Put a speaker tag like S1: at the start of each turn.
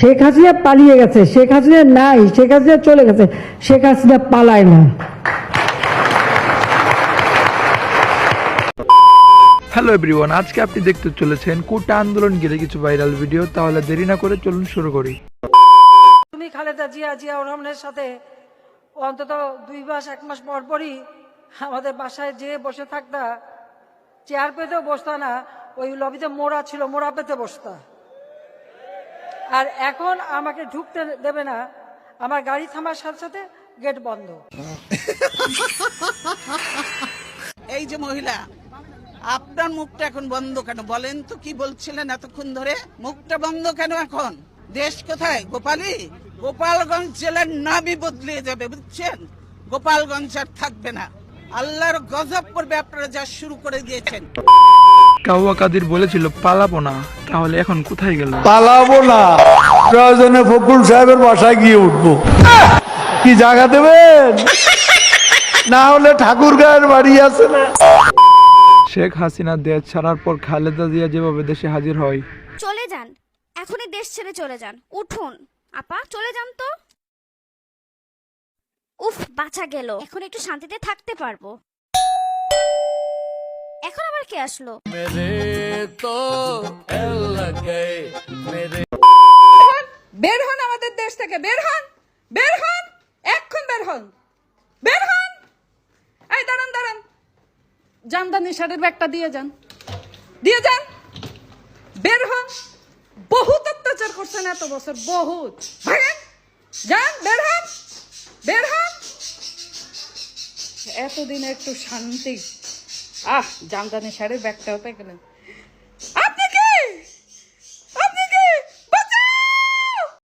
S1: শেখ হাসিনা পালিয়ে গেছে শেখ হাসিনা নাই শেখ হাসিনা চলে গেছে শেখ হাসিনা পালায় না।
S2: হ্যালো এভরিওয়ান আজকে আপনি দেখতে চলেছেন কোটা আন্দোলন ঘিরে কিছু ভাইরাল ভিডিও তাহলে দেরি না করে চলুন শুরু করি।
S3: তুমি খালেদা জিয়া জিয়া রহমানের সাথে অন্তত দুই মাস এক মাস পর পরই আমাদের বাসায় যেয়ে বসে থাকতা চেয়ার পেতেও বসতা না ওই লবিতে মোড়া ছিল মোড়া পেতে বসতা। আর এখন আমাকে ঢুকতে দেবে না, আমার গাড়ি থামার সাথে সাথে গেট বন্ধ।
S4: এই যে মহিলা, আপনার মুখটা এখন বন্ধ কেন? বলেন তো কি বলছিলেন এতক্ষণ ধরে? মুখটা বন্ধ কেন এখন? দেশ কোথায়? গোপালী গোপালগঞ্জ জেলার নামই বদলে যাবে, বুঝছেন? গোপালগঞ্জ আর থাকবে না। আল্লাহর গজব করবে আপনারা যা শুরু করে দিয়েছেন।
S2: কাউয়া কাদির বলেছিল পালাবো না তাহলে এখন কোথায় গেল?
S5: পালাবো না। প্রয়োজনে ফকুল সাহেবের বাসায় গিয়ে উঠবো। কি জায়গা দেবেন? না হলে ঠাকুর গায়ের বাড়ি আছে না।
S2: শেখ হাসিনা দেশ ছাড়ার পর খালেদা জিয়া যেভাবে দেশে হাজির হয়।
S6: চলে যান। এখনই দেশ ছেড়ে চলে যান। উঠুন। আপা চলে যান তো। উফ বাঁচা গেল। এখন একটু শান্তিতে থাকতে পারব। এখন আবার কে আসলো?
S7: বের হন আমাদের দেশ থেকে বের হন বের হন এক্ষণ বের হন বের হন। এই দাঁড়ান দাঁড়ান। জামদানি শাড়ির ব্যাগটা দিয়ে যান দিয়ে যান। বের হন। বহুত অত্যাচার করছেন এত বছর বহুত। ভাগেন যান বের হন বের হন। এতদিন একটু শান্তি আহ জামদানি শাড়ির ব্যাগটাও পেয়ে গেলেন